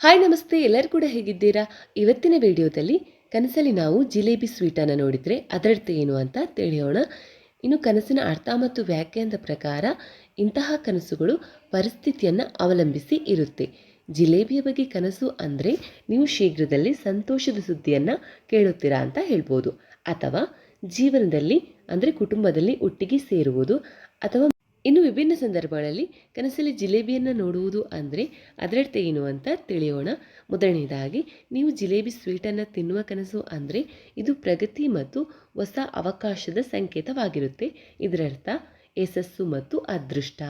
Hi ನಮಸ್ತೆ, ಎಲ್ಲರೂ ಕೂಡ ಹೇಗಿದ್ದೀರಾ? ಇವತ್ತಿನ ವಿಡಿಯೋದಲ್ಲಿ ಕನಸಲ್ಲಿ ನಾವು ಜಿಲೇಬಿ ಸ್ವೀಟನ್ನು ನೋಡಿದರೆ ಅದರರ್ಥ ಏನು ಅಂತ ತಿಳಿಯೋಣ. ಇನ್ನು ಕನಸಿನ ಅರ್ಥ ಮತ್ತು ವ್ಯಾಖ್ಯಾನದ ಪ್ರಕಾರ ಇಂತಹ ಕನಸುಗಳು ಪರಿಸ್ಥಿತಿಯನ್ನು ಅವಲಂಬಿಸಿ ಇರುತ್ತೆ. ಜಿಲೇಬಿಯ ಬಗ್ಗೆ ಕನಸು ಅಂದರೆ ನೀವು ಶೀಘ್ರದಲ್ಲಿ ಸಂತೋಷದ ಸುದ್ದಿಯನ್ನು ಕೇಳುತ್ತೀರಾ ಅಂತ ಹೇಳ್ಬೋದು. ಅಥವಾ ಜೀವನದಲ್ಲಿ ಅಂದರೆ ಕುಟುಂಬದಲ್ಲಿ ಒಟ್ಟಿಗೆ ಸೇರುವುದು ಅಥವಾ ಇನ್ನು ವಿಭಿನ್ನ ಸಂದರ್ಭಗಳಲ್ಲಿ ಕನಸಲ್ಲಿ ಜಿಲೇಬಿಯನ್ನು ನೋಡುವುದು ಅಂದರೆ ಅದರರ್ಥ ಏನು ಅಂತ ತಿಳಿಯೋಣ. ಮೊದಲನೇದಾಗಿ, ನೀವು ಜಿಲೇಬಿ ಸ್ವೀಟನ್ನು ತಿನ್ನುವ ಕನಸು ಅಂದರೆ ಇದು ಪ್ರಗತಿ ಮತ್ತು ಹೊಸ ಅವಕಾಶದ ಸಂಕೇತವಾಗಿರುತ್ತೆ. ಇದರರ್ಥ, ಯಶಸ್ಸು ಮತ್ತು ಅದೃಷ್ಟ.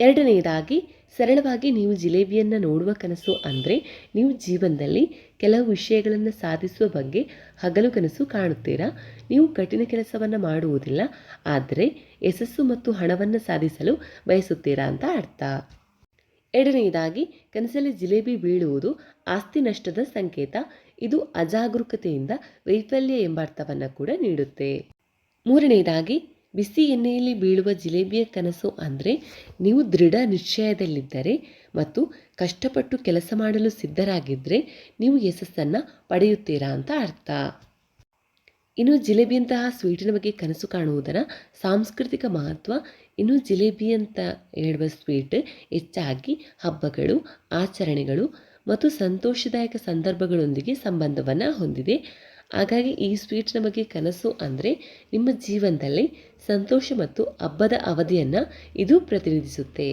ಎರಡನೆಯದಾಗಿ ಸರಳವಾಗಿ ನೀವು ಜಿಲೇಬಿಯನ್ನು ನೋಡುವ ಕನಸು ಅಂದರೆ ನೀವು ಜೀವನದಲ್ಲಿ ಕೆಲವು ವಿಷಯಗಳನ್ನು ಸಾಧಿಸುವ ಬಗ್ಗೆ ಹಗಲು ಕನಸು ಕಾಣುತ್ತೀರಾ? ನೀವು ಕಠಿಣ ಕೆಲಸವನ್ನು ಮಾಡುವುದಿಲ್ಲ, ಆದರೆ ಯಶಸ್ಸು ಮತ್ತು ಹಣವನ್ನು ಸಾಧಿಸಲು ಬಯಸುತ್ತೀರಾ ಅಂತ ಅರ್ಥ. ಎರಡನೆಯದಾಗಿ ಕನಸಲ್ಲಿ ಜಿಲೇಬಿ ಬೀಳುವುದು ಆಸ್ತಿ ನಷ್ಟದ ಸಂಕೇತ. ಇದು ಅಜಾಗರೂಕತೆಯಿಂದ ವೈಫಲ್ಯ ಎಂಬ ಅರ್ಥವನ್ನು ಕೂಡ ನೀಡುತ್ತೆ. ಮೂರನೆಯದಾಗಿ ಬಿಸಿ ಎಣ್ಣೆಯಲ್ಲಿ ಬೀಳುವ ಜಿಲೇಬಿಯ ಕನಸು ಅಂದರೆ ನೀವು ದೃಢ ನಿಶ್ಚಯದಲ್ಲಿದ್ದರೆ ಮತ್ತು ಕಷ್ಟಪಟ್ಟು ಕೆಲಸ ಮಾಡಲು ಸಿದ್ಧರಾಗಿದ್ದರೆ ನೀವು ಯಶಸ್ಸನ್ನು ಪಡೆಯುತ್ತೀರಾ ಅಂತ ಅರ್ಥ. ಇನ್ನು ಜಿಲೇಬಿಯಂತಹ ಸ್ವೀಟಿನ ಬಗ್ಗೆ ಕನಸು ಕಾಣುವುದರ ಸಾಂಸ್ಕೃತಿಕ ಮಹತ್ವ, ಇನ್ನು ಜಿಲೇಬಿ ಅಂತ ಹೇಳುವ ಸ್ವೀಟ್ ಹೆಚ್ಚಾಗಿ ಹಬ್ಬಗಳು, ಆಚರಣೆಗಳು ಮತ್ತು ಸಂತೋಷದಾಯಕ ಸಂದರ್ಭಗಳೊಂದಿಗೆ ಸಂಬಂಧವನ್ನು ಹೊಂದಿದೆ. ಹಾಗಾಗಿ ಈ ಸ್ವೀಟ್ನ ಬಗ್ಗೆ ಕನಸು ಅಂದರೆ ನಿಮ್ಮ ಜೀವನದಲ್ಲಿ ಸಂತೋಷ ಮತ್ತು ಹಬ್ಬದ ಅವಧಿಯನ್ನು ಇದು ಪ್ರತಿನಿಧಿಸುತ್ತೆ.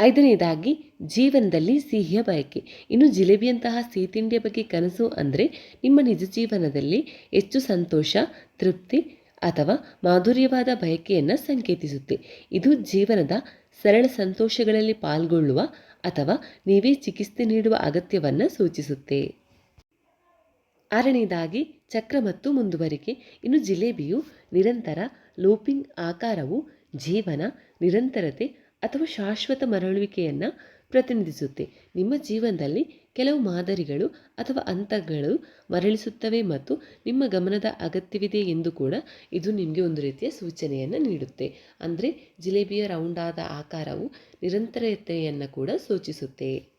ಐದನೇದಾಗಿ, ಜೀವನದಲ್ಲಿ ಸಿಹಿಯ ಬಯಕೆ ಇನ್ನು ಜಿಲೇಬಿಯಂತಹ ಸಿಹಿ ತಿಂಡಿಯ ಬಗ್ಗೆ ಕನಸು ಅಂದರೆ ನಿಮ್ಮ ನಿಜ ಜೀವನದಲ್ಲಿ ಹೆಚ್ಚು ಸಂತೋಷ, ತೃಪ್ತಿ ಅಥವಾ ಮಾಧುರ್ಯವಾದ ಬಯಕೆಯನ್ನು ಸಂಕೇತಿಸುತ್ತೆ. ಇದು ಜೀವನದ ಸರಳ ಸಂತೋಷಗಳಲ್ಲಿ ಪಾಲ್ಗೊಳ್ಳುವ ಅಥವಾ ನೀವೇ ಚಿಕಿತ್ಸೆ ನೀಡುವ ಅಗತ್ಯವನ್ನು ಸೂಚಿಸುತ್ತೆ. ಆರನೇದಾಗಿ ಚಕ್ರ ಮತ್ತು ಮುಂದುವರಿಕೆ. ಇನ್ನು ಜಿಲೇಬಿಯು ನಿರಂತರ ಲೋಪಿಂಗ್ ಆಕಾರವು ಜೀವನ, ನಿರಂತರತೆ ಅಥವಾ ಶಾಶ್ವತ ಮರಳುವಿಕೆಯನ್ನು ಪ್ರತಿನಿಧಿಸುತ್ತೆ. ನಿಮ್ಮ ಜೀವನದಲ್ಲಿ ಕೆಲವು ಮಾದರಿಗಳು ಅಥವಾ ಹಂತಗಳು ಮರಳಿಸುತ್ತವೆ ಮತ್ತು ನಿಮ್ಮ ಗಮನದ ಅಗತ್ಯವಿದೆ ಎಂದು ಕೂಡ ಇದು ನಿಮಗೆ ಒಂದು ರೀತಿಯ ಸೂಚನೆಯನ್ನು ನೀಡುತ್ತೆ. ಅಂದರೆ ಜಿಲೇಬಿಯ ರೌಂಡಾದ ಆಕಾರವು ನಿರಂತರತೆಯನ್ನು ಕೂಡ ಸೂಚಿಸುತ್ತೆ.